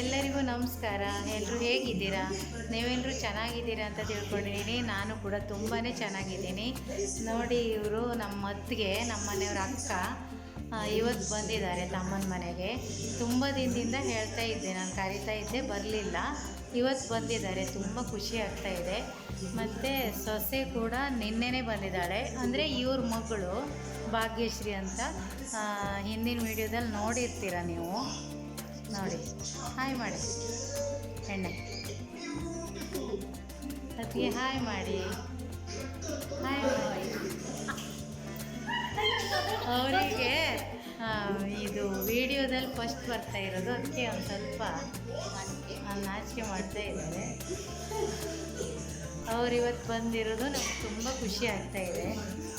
ಎಲ್ಲರಿಗೂ ನಮಸ್ಕಾರ. ಎಲ್ಲರೂ ಹೇಗಿದ್ದೀರಾ? ನೀವೆಲ್ಲರೂ ಚೆನ್ನಾಗಿದ್ದೀರಾ ಅಂತ ತಿಳ್ಕೊಂಡಿದ್ದೀನಿ. ನಾನು ಕೂಡ ತುಂಬಾ ಚೆನ್ನಾಗಿದ್ದೀನಿ. ನೋಡಿ, ಇವರು ನಮ್ಮ ಅತ್ತಿಗೆ, ನಮ್ಮ ಮನೆಯವ್ರ ಅಕ್ಕ ಇವತ್ತು ಬಂದಿದ್ದಾರೆ ತಮ್ಮನ ಮನೆಗೆ. ತುಂಬ ದಿನದಿಂದ ಹೇಳ್ತಾ ಇದ್ದೆ, ನಾನು ಕರಿತಾ ಇದ್ದೆ, ಬರಲಿಲ್ಲ. ಇವತ್ತು ಬಂದಿದ್ದಾರೆ, ತುಂಬ ಖುಷಿ ಆಗ್ತಾ ಇದೆ. ಮತ್ತು ಸೊಸೆ ಕೂಡ ನಿನ್ನೆನೇ ಬಂದಿದ್ದಾಳೆ. ಅಂದರೆ ಇವ್ರ ಮಗಳು ಭಾಗ್ಯಶ್ರೀ ಅಂತ ಹಿಂದಿನ ವಿಡಿಯೋದಲ್ಲಿ ನೋಡಿರ್ತೀರ ನೀವು? ನೋಡಿ. ಹಾಯ್ ಮಾಡಿ. ಎಣ್ಣೆ. ಅದಕ್ಕೆ ಹಾಯ್ ಮಾಡಿ. ಹಾಯ್ ಮಾಡಿ. ಅವರಿಗೆ ಇದು ವಿಡಿಯೋದಲ್ಲಿ ಫಸ್ಟ್ ಬರ್ತಾ ಇರೋದು. ಅದಕ್ಕೆ ಒಂದು ಸ್ವಲ್ಪ ನಾಚಿಕೆ ಮಾಡ್ತಾ ಇದ್ದಾರೆ ಅವ್ರು ಇವತ್ತು ಬಂದಿರೋದು ನಮ್ಗೆ ತುಂಬ ಖುಷಿ ಆಗ್ತಾ ಇದೆ.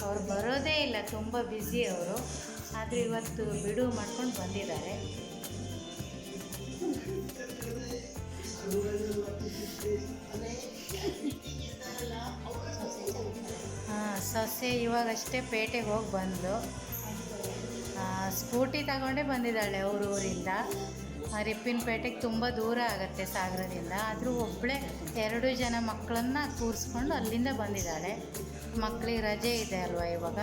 ಅವ್ರು ಬರೋದೇ ಇಲ್ಲ, ತುಂಬ ಬ್ಯುಸಿ ಅವರು. ಆದರೆ ಇವತ್ತು ಬಿಡುವು ಮಾಡ್ಕೊಂಡು ಬಂದಿದ್ದಾರೆ. ಸೊಸೆ ಇವಾಗಷ್ಟೇ ಪೇಟೆಗೆ ಹೋಗಿ ಬಂದು ಸ್ಕೂಟಿ ತಗೊಂಡೇ ಬಂದಿದ್ದಾಳೆ ಅವ್ರ ಊರಿಂದ. ಆ, ರಿಪ್ಪಿನಪೇಟೆಗೆ ತುಂಬ ದೂರ ಆಗುತ್ತೆ ಸಾಗರದಿಂದ. ಆದರೂ ಒಬ್ಬಳೇ ಎರಡು ಜನ ಮಕ್ಕಳನ್ನ ಕೂರಿಸ್ಕೊಂಡು ಅಲ್ಲಿಂದ ಬಂದಿದ್ದಾಳೆ. ಮಕ್ಕಳಿಗೆ ರಜೆ ಇದೆ ಅಲ್ವಾ ಇವಾಗ?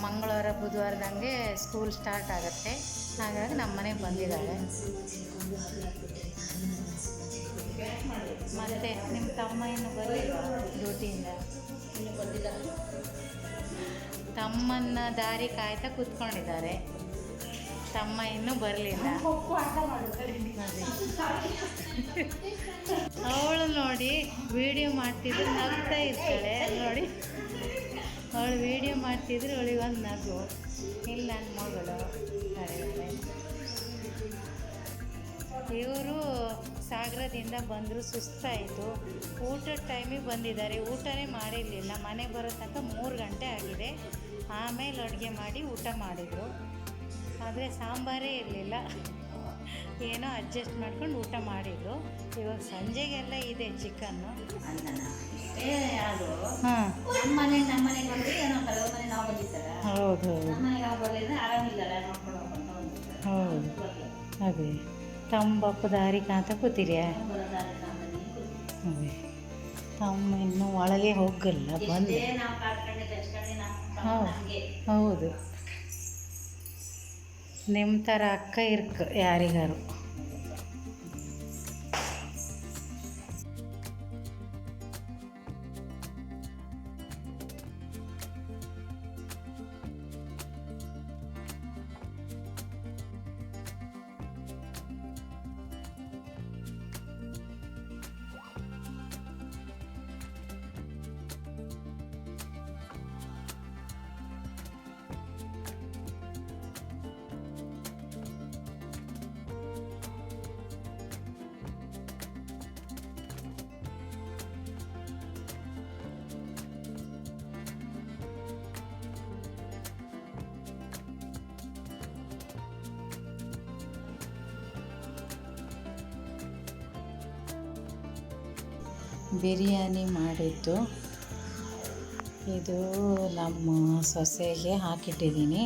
ಮಂಗಳವಾರ ಬುಧವಾರದಂಗೆ ಸ್ಕೂಲ್ ಸ್ಟಾರ್ಟ್ ಆಗುತ್ತೆ. ಹಾಗಾಗಿ ನಮ್ಮ ಮನೆಗೆ ಬಂದಿದ್ದಾಳೆ. ಮತ್ತೆ ನಿಮ್ಮ ತಮ್ಮ ಏನು ಬರಲಿಲ್ಲ ಡ್ಯೂಟಿಯಿಂದ? ತಮ್ಮನ್ನ ದಾರಿ ಕಾಯ್ತಾ ಕೂತ್ಕೊಂಡಿದ್ದಾರೆ. ತಮ್ಮ ಇನ್ನೂ ಬರಲಿಲ್ಲ. ಅವಳು ನೋಡಿ ವಿಡಿಯೋ ಮಾಡ್ತಿದ್ರು ನಗ್ತಾ ಇರ್ತಾಳೆ. ನೋಡಿ. ಅವಳು ವಿಡಿಯೋ ಮಾಡ್ತಿದ್ರು ಅವಳಿಗೆ ಒಂದು ನಗು. ಇಲ್ಲ ನನ್ನ ಮಗಳು. ಇವರು ಸಾಗರದಿಂದ ಬಂದರು ಸುಸ್ತಾಯಿತು. ಊಟದ ಟೈಮಿಗೆ ಬಂದಿದ್ದಾರೆ. ಊಟನೇ ಮಾಡಿರಲಿಲ್ಲ. ಮನೆಗೆ ಬರೋ ತನಕ ಮೂರು ಗಂಟೆ ಆಗಿದೆ. ಆಮೇಲೆ ಅಡುಗೆ ಮಾಡಿ ಊಟ ಮಾಡಿದರು. ಆದರೆ ಸಾಂಬಾರೇ ಇರಲಿಲ್ಲ. ಏನೋ ಅಡ್ಜಸ್ಟ್ ಮಾಡ್ಕೊಂಡು ಊಟ ಮಾಡಿದ್ರು. ಇವಾಗ ಸಂಜೆಗೆಲ್ಲ ಇದೆ ಚಿಕನ್ನು. ಮನೆ ಮನೆ ಹೌದು ಹೌದು. ಹೌದು. ಅದೇ. ತಂಬಪ್ಪ ದಾರಿ ಕಾಂತ ಕೂತಿರ್ಯಾ ತಮ್ಮ ಇನ್ನೂ ಒಳಗೆ ಹೋಗಲ್ಲ, ಬಂದು. ಹೌದು ನಿಮ್ಮ ಥರ ಅಕ್ಕ ಇರ್ಕ ಯಾರಿಗಾರು. ಬಿರಿಯಾನಿ ಮಾಡಿದ್ದು. ಇದು ನಮ್ಮ ಸೊಸೆಗೆ ಹಾಕಿಟ್ಟಿದ್ದೀನಿ.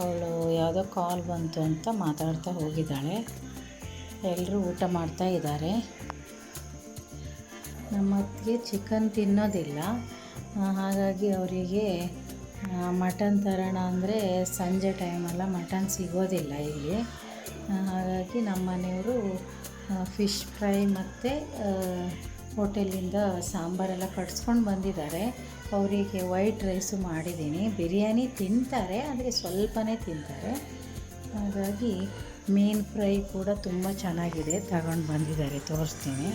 ಅವಳು ಯಾವುದೋ ಕಾಲ್ ಬಂತು ಅಂತ ಮಾತಾಡ್ತಾ ಹೋಗಿದ್ದಾಳೆ. ಎಲ್ಲರೂ ಊಟ ಮಾಡ್ತಾ ಇದ್ದಾರೆ. ನಮ್ಮ ಅತ್ತಿಗೆ ಚಿಕನ್ ತಿನ್ನೋದಿಲ್ಲ. ಹಾಗಾಗಿ ಅವರಿಗೆ ಮಟನ್ ತರೋಣ ಅಂದರೆ ಸಂಜೆ ಟೈಮಲ್ಲ ಮಟನ್ ಸಿಗೋದಿಲ್ಲ ಇಲ್ಲಿ. ಹಾಗಾಗಿ ನಮ್ಮ ಮನೆಯವರು ಫಿಶ್ ಫ್ರೈ ಮತ್ತು ಹೋಟೆಲಿಂದ ಸಾಂಬಾರೆಲ್ಲ ಕಟ್ಸ್ಕೊಂಡು ಬಂದಿದ್ದಾರೆ. ಅವರಿಗೆ ವೈಟ್ ರೈಸು ಮಾಡಿದ್ದೀನಿ. ಬಿರಿಯಾನಿ ತಿಂತಾರೆ, ಆದರೆ ಸ್ವಲ್ಪನೇ ತಿಂತಾರೆ. ಹಾಗಾಗಿ ಮೀನು ಫ್ರೈ ಕೂಡ ತುಂಬ ಚೆನ್ನಾಗಿದೆ. ತಗೊಂಡು ಬಂದಿದ್ದಾರೆ, ತೋರಿಸ್ತೀನಿ.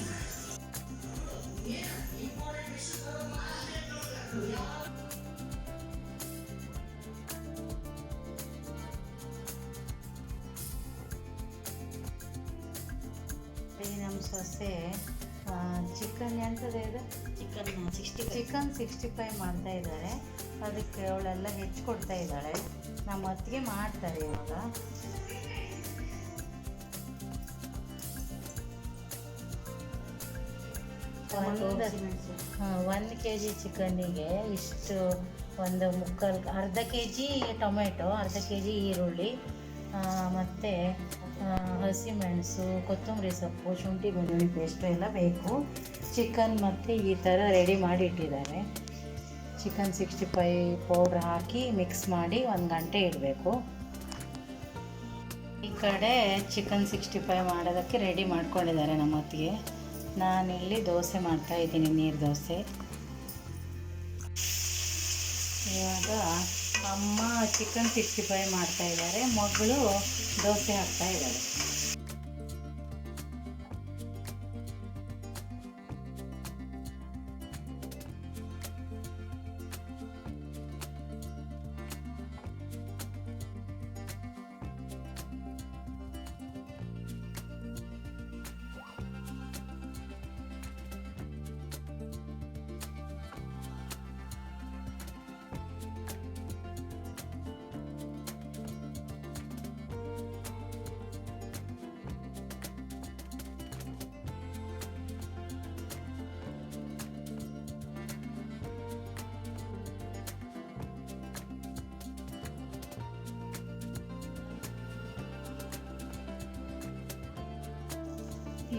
ಸಿಕ್ಸ್ಟಿ ಫೈವ್ ಮಾಡ್ತಾ ಇದ್ದಾರೆ. ಅದಕ್ಕೆ ಅವಳೆಲ್ಲ ಹೆಚ್ಚು ಕೊಡ್ತಾ ಇದ್ದಾಳೆ ನಮ್ಮ ಅತ್ತಿಗೆ ಮಾಡ್ತಾರೆ ಇವಾಗ. ಒಂದು ಒಂದು ಕೆ ಜಿ ಚಿಕನ್ನಿಗೆ ಇಷ್ಟು ಒಂದು ಮುಕ್ಕಲ್ ಅರ್ಧ ಕೆ ಜಿ ಟೊಮೆಟೊ ಅರ್ಧ ಕೆ ಜಿ ಈರುಳ್ಳಿ ಮತ್ತು ಹಸಿಮೆಣಸು ಕೊತ್ತಂಬರಿ ಸೊಪ್ಪು ಶುಂಠಿ ಬೆಳ್ಳುಳ್ಳಿ ಪೇಸ್ಟು ಎಲ್ಲ ಬೇಕು. ಚಿಕನ್ ಮತ್ತು ಈ ಥರ ರೆಡಿ ಮಾಡಿ ಇಟ್ಟಿದ್ದಾರೆ ಚಿಕನ್ ಸಿಕ್ಸ್ಟಿ ಫೈ ಪೌಡ್ರ್ ಹಾಕಿ ಮಿಕ್ಸ್ ಮಾಡಿ ಒಂದು ಗಂಟೆ ಇಡಬೇಕು. ಈ ಕಡೆ ಚಿಕನ್ ಸಿಕ್ಸ್ಟಿ ಫೈ ಮಾಡೋದಕ್ಕೆ ರೆಡಿ ಮಾಡ್ಕೊಂಡಿದ್ದಾರೆ ನಮ್ಮ ಹೊತ್ತಿಗೆ ನಾನಿಲ್ಲಿ ದೋಸೆ ಮಾಡ್ತಾ ಇದ್ದೀನಿ, ನೀರು ದೋಸೆ. ಇವಾಗ ಅಮ್ಮ ಚಿಕನ್ ಸಿಕ್ಸ್ಟಿ ಫೈ ಮಾಡ್ತಾಯಿದ್ದಾರೆ ಮಗಳು ದೋಸೆ ಹಾಕ್ತಾ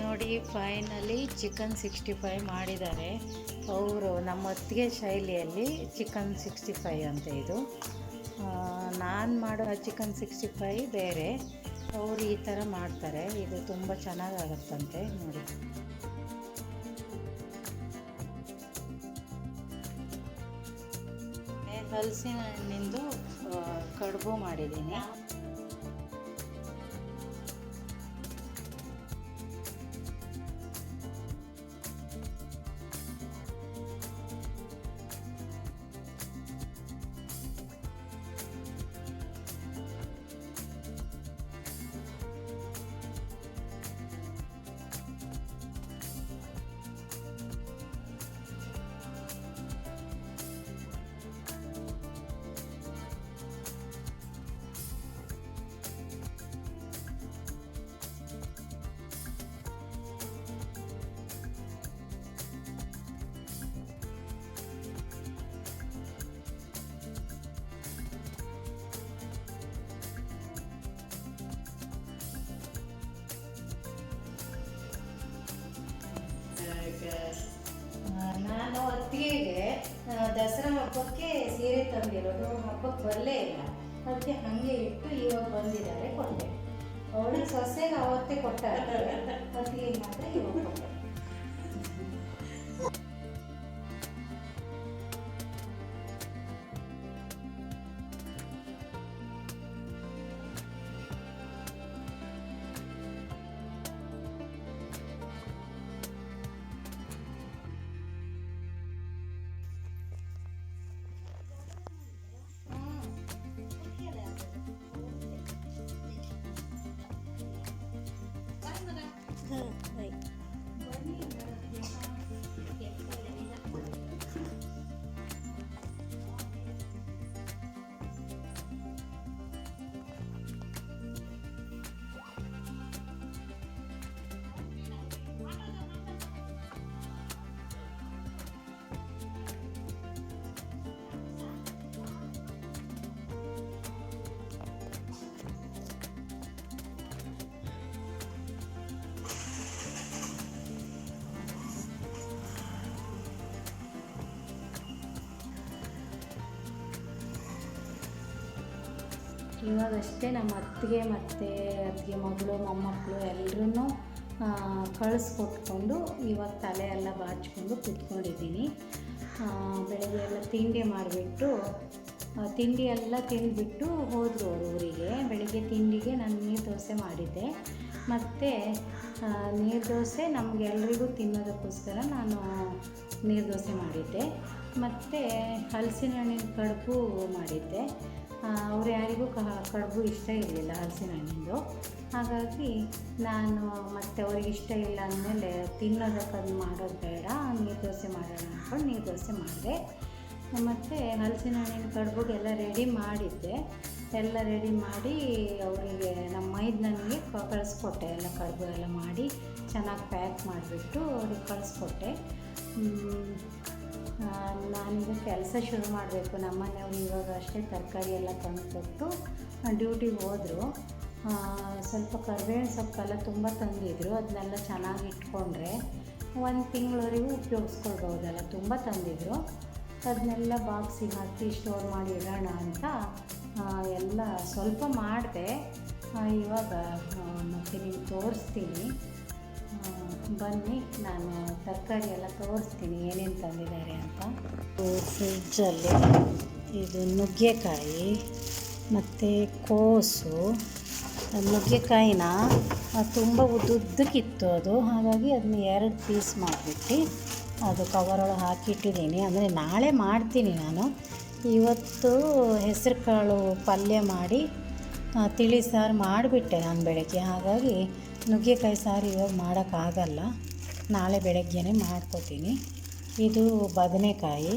ನೋಡಿ ಫೈನಲಿ ಚಿಕನ್ ಸಿಕ್ಸ್ಟಿ ಫೈವ್ ಮಾಡಿದ್ದಾರೆ. ಅವರು ನಮ್ಮ ಹೊತ್ತಿಗೆ ಶೈಲಿಯಲ್ಲಿ ಚಿಕನ್ ಸಿಕ್ಸ್ಟಿ ಫೈ ಅಂತ ಇದು. ನಾನು ಮಾಡೋ ಚಿಕನ್ ಸಿಕ್ಸ್ಟಿ ಫೈ ಬೇರೆ. ಅವರು ಈ ಥರ ಮಾಡ್ತಾರೆ. ಇದು ತುಂಬ ಚೆನ್ನಾಗಾಗತ್ತಂತೆ ನೋಡಿ. ಹಲಸಿನ ಹಣ್ಣಿಂದು ಕಡುಬು ಮಾಡಿದ್ದೀನಿ. ಸೀರೆ ತಂದಿರೋದು ಹಬ್ಬಕ್ಕೆ ಬರಲೇ ಇಲ್ಲ. ಅದಕ್ಕೆ ಹಾಗೆ ಇಟ್ಟು ಇವಾಗ ಬಂದಿದ್ದಾರೆ ಕೊಟ್ಟೆ ಅವಳಿಗೆ ಸೊಸೆಗೆ ಅವತ್ತೇ ಕೊಟ್ಟಾರೆ. ಅದಕ್ಕೆ ಮಾತ್ರ ಇವಾಗ ಇವಾಗಷ್ಟೇ ನಮ್ಮ ಅತ್ತಿಗೆ ಮತ್ತು ಅತ್ತಿಗೆ ಮಗಳು, ಮೊಮ್ಮಕ್ಕಳು ಎಲ್ಲರೂ ಕಳಿಸ್ಕೊಟ್ಕೊಂಡು ಇವಾಗ ತಲೆ ಎಲ್ಲ ಬಾಚ್ಕೊಂಡು ಕೂತ್ಕೊಂಡಿದ್ದೀನಿ. ಬೆಳಗ್ಗೆ ಎಲ್ಲ ತಿಂಡಿ ಮಾಡಿಬಿಟ್ಟು ತಿಂಡಿ ಎಲ್ಲ ತಿಂದುಬಿಟ್ಟು ಹೋದರು ಅವರು ಊರಿಗೆ. ಬೆಳಗ್ಗೆ ತಿಂಡಿಗೆ ನಾನು ನೀರು ದೋಸೆ ಮಾಡಿದ್ದೆ. ಮತ್ತು ನೀರು ದೋಸೆ ನಮಗೆಲ್ರಿಗೂ ತಿನ್ನೋದಕ್ಕೋಸ್ಕರ ನಾನು ನೀರು ದೋಸೆ ಮಾಡಿದ್ದೆ. ಮತ್ತು ಹಲಸಿನ ಹಣ್ಣಿನ ಕಡುಬು ಮಾಡಿದ್ದೆ. ಅವ್ರು ಯಾರಿಗೂ ಕ, ಕಡುಬು ಇಷ್ಟ ಇರಲಿಲ್ಲ ಹಲಸಿನ ಹಣ್ಣಿಂದು. ಹಾಗಾಗಿ ನಾನು ಮತ್ತು ಅವ್ರಿಗೆ ಇಷ್ಟ ಇಲ್ಲ ಅಂದಮೇಲೆ ತಿನ್ನೋದಕ್ಕೆ ಅದು ಮಾಡೋದು ಬೇಡ, ನೀರು ದೋಸೆ ಮಾಡೋಣ ಅಂದ್ಕೊಂಡು ನೀರು ದೋಸೆ ಮಾಡಿದೆ. ಮತ್ತು ಹಲಸಿನ ಹಣ್ಣಿನ ಕಡುಬುಗೆಲ್ಲ ರೆಡಿ ಮಾಡಿದ್ದೆ. ಎಲ್ಲ ರೆಡಿ ಮಾಡಿ ಅವರಿಗೆ ನಮ್ಮ ಮೈದ್ ನನಗೆ ಕಳಿಸ್ಕೊಟ್ಟೆ ಎಲ್ಲ ಕಡುಬು ಎಲ್ಲ ಮಾಡಿ ಚೆನ್ನಾಗಿ ಪ್ಯಾಕ್ ಮಾಡಿಬಿಟ್ಟು ಅವ್ರಿಗೆ ಕಳಿಸ್ಕೊಟ್ಟೆ. ನಾನೀಗ ಕೆಲಸ ಶುರು ಮಾಡಬೇಕು. ನಮ್ಮನೆಯವ್ರು ಇವಾಗ ಅಷ್ಟೇ ತರಕಾರಿ ಎಲ್ಲ ತಂದು ಕೊಟ್ಟು ಡ್ಯೂಟಿಗೆ ಹೋದರು. ಸ್ವಲ್ಪ ಕರಿಬೇವಿನ ಸೊಪ್ಪೆಲ್ಲ ತುಂಬ ತಂದಿದ್ರು. ಅದನ್ನೆಲ್ಲ ಚೆನ್ನಾಗಿ ಇಟ್ಕೊಂಡ್ರೆ ಒಂದು ತಿಂಗಳವರೆಗೂ ಉಪಯೋಗಿಸ್ಕೊಳ್ಬೋದಲ್ಲ ತುಂಬ ತಂದಿದ್ರು. ಅದನ್ನೆಲ್ಲ ಬಾಕ್ಸಿಗೆ ಹಾಕಿ ಸ್ಟೋರ್ ಮಾಡಿ ಇಡೋಣ ಅಂತ ಎಲ್ಲ ಸ್ವಲ್ಪ ಮಾಡಿದೆ. ಇವಾಗ ಮತ್ತೆ ನಿಮ್ಗೆ ತೋರಿಸ್ತೀನಿ. ಬನ್ನಿ, ನಾನು ತರಕಾರಿ ಎಲ್ಲ ತೋರಿಸ್ತೀನಿ ಏನೇನು ತಂದಿದ್ದಾರೆ ಅಂತ. ಫ್ರಿಡ್ಜಲ್ಲಿ ಇದು ನುಗ್ಗೆಕಾಯಿ ಮತ್ತು ಕೋಸು. ನುಗ್ಗೆಕಾಯಿನ ತುಂಬ ಉದ್ದುದ್ದಕ್ಕಿತ್ತು ಅದು, ಹಾಗಾಗಿ ಅದನ್ನ ಎರಡು ಪೀಸ್ ಮಾಡಿಬಿಟ್ಟು ಅದು ಕವರೊಳಗೆ ಹಾಕಿಟ್ಟಿದ್ದೀನಿ. ಅಂದರೆ ನಾಳೆ ಮಾಡ್ತೀನಿ ನಾನು. ಇವತ್ತು ಹೆಸರು ಕಾಳು ಪಲ್ಯ ಮಾಡಿ ತಿಳಿ ಸಾರು ಮಾಡಿಬಿಟ್ಟೆ ನಾನು ಬೆಳಗ್ಗೆ. ಹಾಗಾಗಿ ನುಗ್ಗೆಕಾಯಿ ಸಾರು ಇವಾಗ ಮಾಡೋಕ್ಕಾಗಲ್ಲ. ನಾಳೆ ಬೆಳಗ್ಗೆನೇ ಮಾಡ್ಕೋತೀನಿ. ಇದು ಬದನೆಕಾಯಿ.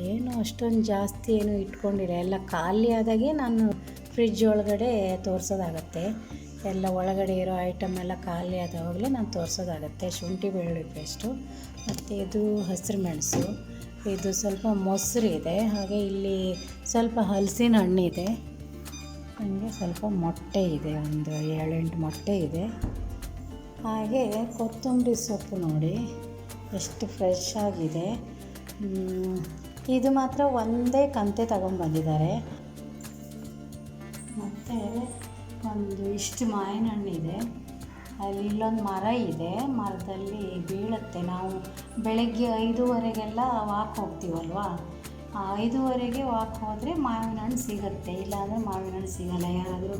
ಏನು ಅಷ್ಟೊಂದು ಜಾಸ್ತಿ ಏನು ಇಟ್ಕೊಂಡಿಲ್ಲ. ಎಲ್ಲ ಖಾಲಿ ಆದಾಗೆ ನಾನು ಫ್ರಿಜ್ ಒಳಗಡೆ ತೋರಿಸೋದಾಗತ್ತೆ. ಎಲ್ಲ ಒಳಗಡೆ ಇರೋ ಐಟಮ್ ಎಲ್ಲ ಖಾಲಿ ಆದಾಗಲೇ ನಾನು ತೋರಿಸೋದಾಗತ್ತೆ. ಶುಂಠಿ ಬೆಳ್ಳುಳ್ಳಿ ಪೇಸ್ಟು ಮತ್ತು ಇದು ಹಸಿರು ಮೆಣಸು ಇದು ಸ್ವಲ್ಪ ಮೊಸರು ಇದೆ. ಹಾಗೆ ಇಲ್ಲಿ ಸ್ವಲ್ಪ ಹಲಸಿನ ಹಣ್ಣಿದೆ ಹಾಗೆ ಸ್ವಲ್ಪ ಮೊಟ್ಟೆ ಇದೆ, ಒಂದು ಏಳೆಂಟು ಮೊಟ್ಟೆ ಇದೆ. ಹಾಗೆ ಕೊತ್ತಂಬರಿ ಸೊಪ್ಪು ನೋಡಿ, ಎಷ್ಟು ಫ್ರೆಶ್ ಆಗಿದೆ. ಇದು ಮಾತ್ರ ಒಂದೇ ಕಂತೆ ತಗೊಂಡ್ಬಂದಿದ್ದಾರೆ. ಮತ್ತು ಒಂದು ಇಷ್ಟು ಮಾವಿನ ಹಣ್ಣಿದೆ ಅಲ್ಲಿ ಇಲ್ಲೊಂದು ಮರ ಇದೆ, ಮರದಲ್ಲಿ ಬೀಳುತ್ತೆ. ನಾವು ಬೆಳಗ್ಗೆ ಐದೂವರೆಗೆಲ್ಲ ವಾಕ್ ಹೋಗ್ತೀವಲ್ವಾ? ಐದೂವರೆಗೆ ವಾಕ್ ಹೋದರೆ ಮಾವಿನ ಹಣ್ಣು ಸಿಗುತ್ತೆ. ಇಲ್ಲಾಂದರೆ ಮಾವಿನ ಹಣ್ಣು ಸಿಗಲ್ಲ. ಯಾರಾದರೂ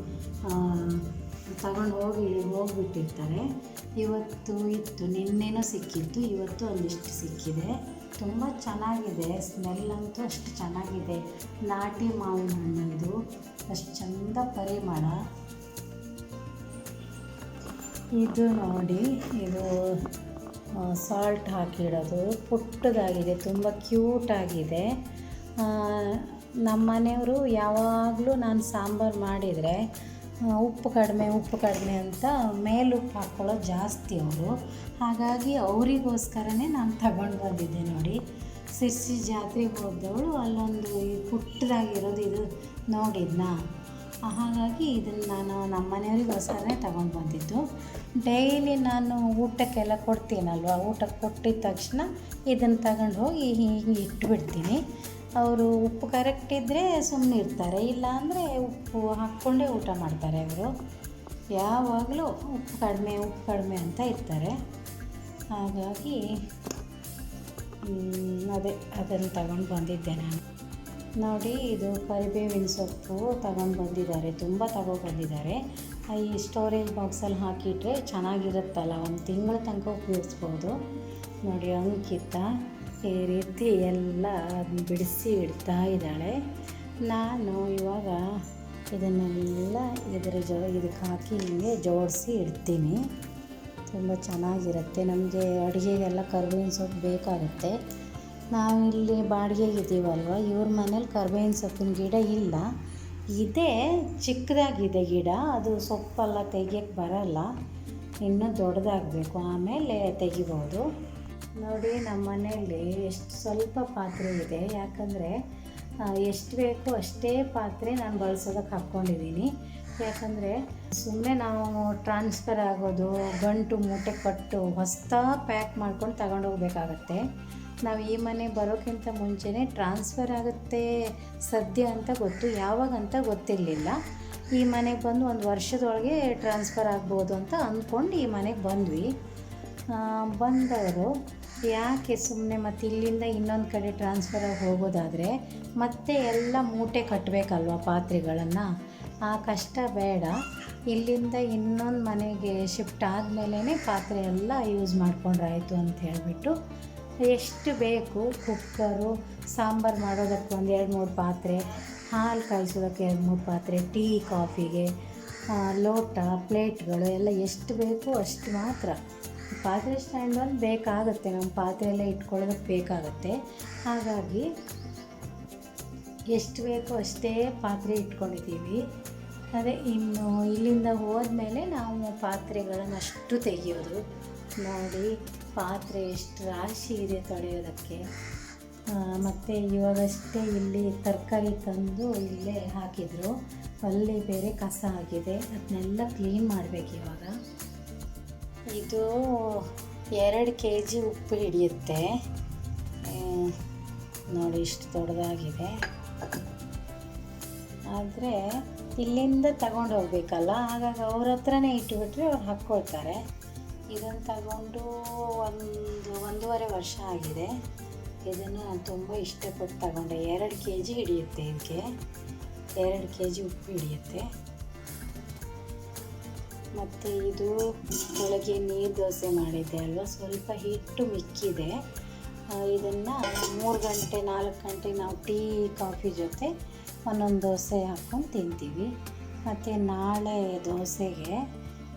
ತಗೊಂಡು ಹೋಗಿ, ಹೋಗಿಬಿಟ್ಟಿರ್ತಾರೆ. ಇವತ್ತು ಇತ್ತು, ನಿನ್ನೆನೂ ಸಿಕ್ಕಿತ್ತು, ಇವತ್ತು ಒಂದಿಷ್ಟು ಸಿಕ್ಕಿದೆ. ತುಂಬ ಚೆನ್ನಾಗಿದೆ. ಸ್ಮೆಲ್ ಅಂತೂ ಅಷ್ಟು ಚೆನ್ನಾಗಿದೆ. ನಾಟಿ ಮಾವಿನ ಹಣ್ಣು ಇದು. ಅಷ್ಟು ಚಂದ ಪರಿಮಳ ಇದು ನೋಡಿ, ಇದು ಸಾಲ್ಟ್ ಹಾಕಿಡೋದು. ಪುಟ್ಟದಾಗಿದೆ, ತುಂಬ ಕ್ಯೂಟಾಗಿದೆ ನಮ್ಮ ಮನೆಯವರು ಯಾವಾಗಲೂ ನಾನು ಸಾಂಬಾರು ಮಾಡಿದರೆ ಉಪ್ಪು ಕಡಿಮೆ ಉಪ್ಪು ಕಡಿಮೆ ಅಂತ ಮೇಲುಪ್ಪು ಹಾಕ್ಕೊಳ್ಳೋದು ಜಾಸ್ತಿ ಅವರು. ಹಾಗಾಗಿ ಅವರಿಗೋಸ್ಕರನೇ ನಾನು ತಗೊಂಡು ಬಂದಿದ್ದೆ ನೋಡಿ. ಸಿರ್ಸಿ ಜಾತ್ರೆಗೆ ಹೋದವಳು, ಅಲ್ಲೊಂದು ಈ ಪುಟ್ಟದಾಗಿರೋದು ಇದು ನೋಡಿದ್ನ? ಹಾಗಾಗಿ ಇದನ್ನು ನಾನು ನಮ್ಮ ಮನೆಯವರಿಗೋಸ್ಕರನೇ ತಗೊಂಡು ಬಂದಿದ್ದು. ಡೈಲಿ ನಾನು ಊಟಕ್ಕೆಲ್ಲ ಕೊಡ್ತೀನಲ್ವ? ಊಟಕ್ಕೆ ಕೊಟ್ಟಿದ ತಕ್ಷಣ ಇದನ್ನು ತಗೊಂಡು ಹೋಗಿ ಹಿಂಗೆ ಇಟ್ಬಿಡ್ತೀನಿ. ಅವರು ಉಪ್ಪು ಕರೆಕ್ಟ್ ಇದ್ದರೆ ಸುಮ್ಮನೆ ಇರ್ತಾರೆ, ಇಲ್ಲಾಂದರೆ ಉಪ್ಪು ಹಾಕ್ಕೊಂಡೇ ಊಟ ಮಾಡ್ತಾರೆ ಅವರು ಯಾವಾಗಲೂ ಉಪ್ಪು ಕಡಿಮೆ ಉಪ್ಪು ಕಡಿಮೆ ಅಂತ ಇರ್ತಾರೆ. ಹಾಗಾಗಿ ಅದೇ, ಅದನ್ನು ತಗೊಂಡು ಬಂದಿದ್ದೆ ನಾನು. ನೋಡಿ, ಇದು ಕರಿಬೇವಿನ ಸೊಪ್ಪು ತಗೊಂಡು ಬಂದಿದ್ದಾರೆ, ತುಂಬ ತಗೊಂಡು ಬಂದಿದ್ದಾರೆ. ಈ ಸ್ಟೋರೇಜ್ ಬಾಕ್ಸಲ್ಲಿ ಹಾಕಿಟ್ರೆ ಚೆನ್ನಾಗಿರುತ್ತಲ್ಲ, ಒಂದು ತಿಂಗಳ ತನಕ ಉಪಯೋಗಿಸ್ಬೋದು. ನೋಡಿ, ಅಂಕಿತ. ಈ ರೀತಿ ಎಲ್ಲ ಬಿಡಿಸಿ ಇಡ್ತಾ ಇದ್ದಾಳೆ. ನಾನು ಇವಾಗ ಇದನ್ನೆಲ್ಲ ಇದರ ಜೊ ಇದಕ್ಕೆ ಹಾಕಿ ಹಿಂಗೆ ಜೋಡಿಸಿ ಇಡ್ತೀನಿ. ತುಂಬ ಚೆನ್ನಾಗಿರುತ್ತೆ. ನಮಗೆ ಅಡುಗೆಗೆಲ್ಲ ಕರ್ಬೇವಿನ ಸೊಪ್ಪು ಬೇಕಾಗುತ್ತೆ. ನಾವು ಇಲ್ಲಿ ಬಾಡಿಗೆಗೆ ಇದ್ದೀವಲ್ವ? ಇವ್ರ ಮನೇಲಿ ಕರ್ಬೇವಿನ ಸೊಪ್ಪಿನ ಗಿಡ ಇಲ್ಲ. ಇದೆ ಚಿಕ್ಕದಾಗಿದೆ ಗಿಡ. ಅದು ಸೊಪ್ಪೆಲ್ಲ ತೆಗಿಯೋಕ್ಕೆ ಬರಲ್ಲ. ಇನ್ನೂ ದೊಡ್ಡದಾಗಬೇಕು. ಆಮೇಲೆ ತೆಗಿಬೋದು. ನೋಡಿ, ನಮ್ಮ ಮನೆಯಲ್ಲಿ ಎಷ್ಟು ಸ್ವಲ್ಪ ಪಾತ್ರೆ ಇದೆ. ಯಾಕಂದರೆ ಎಷ್ಟು ಬೇಕೋ ಅಷ್ಟೇ ಪಾತ್ರೆ ನಾನು ಬಳಸೋದಕ್ಕೆ ಹಾಕ್ಕೊಂಡಿದ್ದೀನಿ ಯಾಕಂದರೆ ಸುಮ್ಮನೆ ನಾವು ಟ್ರಾನ್ಸ್ಫರ್ ಆಗೋದು, ಗಂಟು ಮೂಟೆ ಕಟ್ಟು ಹೊಸ್ತಾ ಪ್ಯಾಕ್ ಮಾಡ್ಕೊಂಡು ತಗೊಂಡೋಗ್ಬೇಕಾಗತ್ತೆ ನಾವು ಈ ಮನೆ ಬರೋಕ್ಕಿಂತ ಮುಂಚೆನೇ ಟ್ರಾನ್ಸ್ಫರ್ ಆಗುತ್ತೆ ಸದ್ಯ ಅಂತ ಗೊತ್ತು, ಯಾವಾಗ ಅಂತ ಗೊತ್ತಿರಲಿಲ್ಲ. ಈ ಮನೆಗೆ ಬಂದು ಒಂದು ವರ್ಷದೊಳಗೆ ಟ್ರಾನ್ಸ್ಫರ್ ಆಗ್ಬೋದು ಅಂತ ಅಂದ್ಕೊಂಡು ಈ ಮನೆಗೆ ಬಂದ್ವಿ. ಬಂದವರು ಯಾಕೆ ಸುಮ್ಮನೆ ಮತ್ತು ಇಲ್ಲಿಂದ ಇನ್ನೊಂದು ಕಡೆ ಟ್ರಾನ್ಸ್ಫರ್ ಆಗಿ ಹೋಗೋದಾದರೆ ಮತ್ತೆ ಎಲ್ಲ ಮೂಟೆ ಕಟ್ಟಬೇಕಲ್ವ ಪಾತ್ರೆಗಳನ್ನು? ಆ ಕಷ್ಟ ಬೇಡ. ಇಲ್ಲಿಂದ ಇನ್ನೊಂದು ಮನೆಗೆ ಶಿಫ್ಟ್ ಆದಮೇಲೇ ಪಾತ್ರೆ ಎಲ್ಲ ಯೂಸ್ ಮಾಡ್ಕೊಂಡ್ರಾಯಿತು ಅಂತ ಹೇಳಿಬಿಟ್ಟು ಎಷ್ಟು ಬೇಕು? ಕುಕ್ಕರು ಸಾಂಬಾರು ಮಾಡೋದಕ್ಕೆ ಒಂದು ಎರಡು ಮೂರು ಪಾತ್ರೆ, ಹಾಲು ಕಾಯಿಸೋದಕ್ಕೆ ಎರಡು ಮೂರು ಪಾತ್ರೆ, ಟೀ ಕಾಫಿಗೆ ಲೋಟ ಪ್ಲೇಟ್ಗಳು ಎಲ್ಲ ಎಷ್ಟು ಬೇಕು ಅಷ್ಟು ಮಾತ್ರ. ಪಾತ್ರೆ ಸ್ಟ್ಯಾಂಡ್ ಒಂದು ಬೇಕಾಗುತ್ತೆ, ನಮ್ಮ ಪಾತ್ರೆ ಎಲ್ಲ ಇಟ್ಕೊಳ್ಳೋದಕ್ಕೆ ಬೇಕಾಗುತ್ತೆ. ಹಾಗಾಗಿ ಎಷ್ಟು ಬೇಕೋ ಅಷ್ಟೇ ಪಾತ್ರೆ ಇಟ್ಕೊಂಡಿದ್ದೀವಿ. ಅದೇ ಇನ್ನು ಇಲ್ಲಿಂದ ಹೋದ್ಮೇಲೆ ನಾವು ಪಾತ್ರೆಗಳನ್ನು ಅಷ್ಟು ತೆಗೆಯೋದು. ನೋಡಿ, ಪಾತ್ರೆ ಎಷ್ಟು ರಾಶಿ ಇದೆ ತೊಳೆಯೋದಕ್ಕೆ. ಮತ್ತು ಇವಾಗಷ್ಟೇ ಇಲ್ಲಿ ತರಕಾರಿ ತಂದು ಇಲ್ಲೇ ಹಾಕಿದರು. ಅಲ್ಲಿ ಬೇರೆ ಕಸ ಆಗಿದೆ. ಅದನ್ನೆಲ್ಲ ಕ್ಲೀನ್ ಮಾಡಬೇಕು ಇವಾಗ. ಇದು ಎರಡು ಕೆ ಜಿ ಉಪ್ಪು ಹಿಡಿಯುತ್ತೆ. ನೋಡಿ ಇಷ್ಟು ದೊಡ್ಡದಾಗಿದೆ. ಆದರೆ ಇಲ್ಲಿಂದ ತಗೊಂಡು ಹೋಗ್ಬೇಕಲ್ಲ, ಹಾಗಾಗಿ ಅವ್ರ ಹತ್ರನೇ ಇಟ್ಟುಬಿಟ್ರೆ ಅವ್ರು ಹಾಕ್ಕೊಳ್ತಾರೆ. ಇದನ್ನು ತಗೊಂಡು ಒಂದು ಒಂದೂವರೆ ವರ್ಷ ಆಗಿದೆ. ಇದನ್ನು ನಾನು ತುಂಬ ಇಷ್ಟಪಟ್ಟು ತಗೊಂಡೆ. ಎರಡು ಕೆ ಜಿ ಹಿಡಿಯುತ್ತೆ ಇದಕ್ಕೆ. ಎರಡು ಕೆ ಜಿ ಉಪ್ಪು ಹಿಡಿಯುತ್ತೆ. ಮತ್ತು ಇದು ಒಳಗೆ ನೀರು ದೋಸೆ ಮಾಡಿದ್ದೆ ಅಲ್ವಾ? ಸ್ವಲ್ಪ ಹಿಟ್ಟು ಮಿಕ್ಕಿದೆ. ಇದನ್ನು ಮೂರು ಗಂಟೆ, ನಾಲ್ಕು ಗಂಟೆ ನಾವು ಟೀ, ಕಾಫಿ ಜೊತೆ ಒಂದೊಂದು ದೋಸೆ ಹಾಕ್ಕೊಂಡು ತಿಂತೀವಿ. ಮತ್ತು ನಾಳೆ ದೋಸೆಗೆ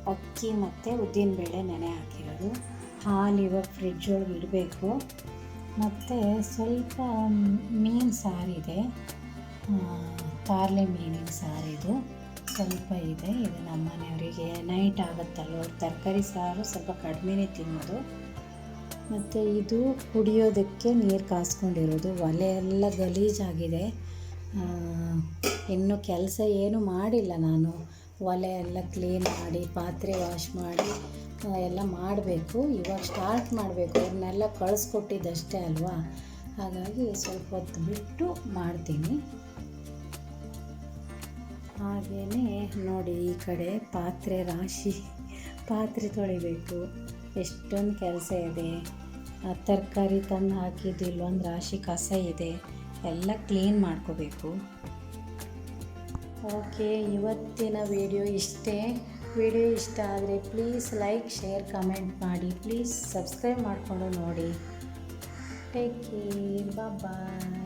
ಅಕ್ಕಿ ಮತ್ತು ಉದ್ದಿನಬೇಳೆ ನೆನೆ ಹಾಕಿರೋದು. ಹಾಲು ಇವಾಗ ಫ್ರಿಡ್ಜ್ ಒಳಗೆ ಇಡಬೇಕು. ಮತ್ತು ಸ್ವಲ್ಪ ಮೀನು ಸಾರಿದೆ. ಕಾರ್ಲೆ ಮೀನಿನ ಸಾರಿದು. ಸ್ವಲ್ಪ ಇದೆ, ಇದು ನಮ್ಮ ಮನೆಯವರಿಗೆ ನೈಟ್ ಆಗುತ್ತಲ್ವ, ಅವ್ರು ತರಕಾರಿ ಸಾರು ಸ್ವಲ್ಪ ಕಡಿಮೆನೇ ತಿನ್ನೋದು. ಮತ್ತು ಇದು ಕುಡಿಯೋದಕ್ಕೆ ನೀರು ಕಾಸ್ಕೊಂಡಿರೋದು, ಒಲೆ ಎಲ್ಲ ಗಲೀಜಾಗಿದೆ. ಇನ್ನೂ ಕೆಲಸ ಏನು ಮಾಡಿಲ್ಲ ನಾನು. ಒಲೆ ಎಲ್ಲ ಕ್ಲೀನ್ ಮಾಡಿ, ಪಾತ್ರೆ ವಾಶ್ ಮಾಡಿ ಎಲ್ಲ ಮಾಡಬೇಕು. ಇವಾಗ ಸ್ಟಾರ್ಟ್ ಮಾಡಬೇಕು, ಅವ್ರನ್ನೆಲ್ಲ ಕಳಿಸ್ಕೊಟ್ಟಿದ್ದಷ್ಟೇ ಅಲ್ವಾ? ಹಾಗಾಗಿ ಸ್ವಲ್ಪ ಹೊತ್ತು ಬಿಟ್ಟು ಮಾಡ್ತೀನಿ. ಹಾಗೆಯೇ ನೋಡಿ ಈ ಕಡೆ ಪಾತ್ರೆ ರಾಶಿ, ಪಾತ್ರೆ ತೊಳಿಬೇಕು. ಎಷ್ಟೊಂದು ಕೆಲಸ ಇದೆ. ತರಕಾರಿ ತಂದು ಹಾಕಿದ್ದು ಇಲ್ಲೊಂದು ರಾಶಿ ಕಸ ಇದೆ. ಎಲ್ಲ ಕ್ಲೀನ್ ಮಾಡ್ಕೋಬೇಕು. ಓಕೆ, ಇವತ್ತಿನ ವಿಡಿಯೋ ಇಷ್ಟೇ. ವಿಡಿಯೋ ಇಷ್ಟ ಆದರೆ ಪ್ಲೀಸ್ ಲೈಕ್, ಶೇರ್, ಕಮೆಂಟ್ ಮಾಡಿ. ಪ್ಲೀಸ್ ಸಬ್ಸ್ಕ್ರೈಬ್ ಮಾಡಿಕೊಂಡು ನೋಡಿ. Take care bye